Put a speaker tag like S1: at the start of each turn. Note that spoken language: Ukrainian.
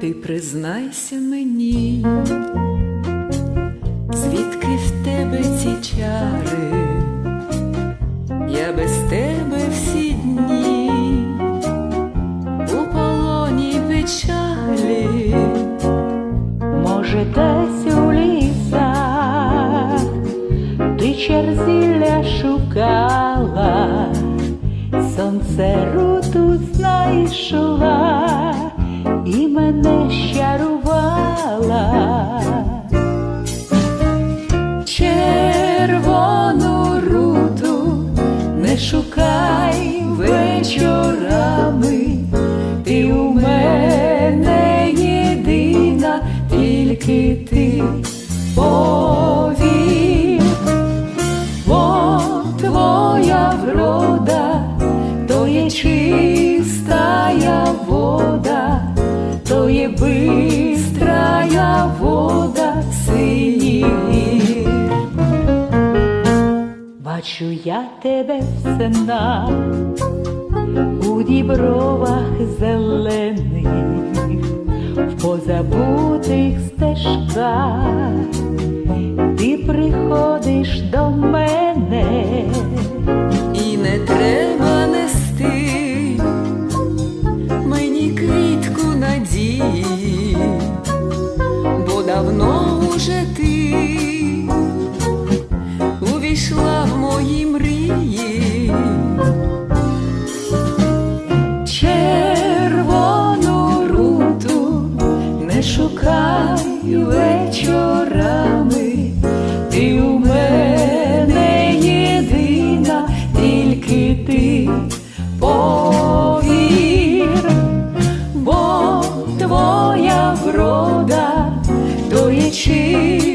S1: Ти признайся мені, звідки в тебе ці чари, я без тебе всі дні у полоні печалі.
S2: Може, десь сонце руту знайшла і мене щарувала.
S1: Червону руту не шукай вечорами, ти у мене єдина, тільки ти чистая вода, то є бистрая вода синіх.
S2: Бачу я тебе в у дібровах зелених, в позабутих стежках,
S1: увійшла в мої мрії. Червону руту не шукай вечорами, ти у мене єдина, тільки ти повір, бо твоя врода, то є чистая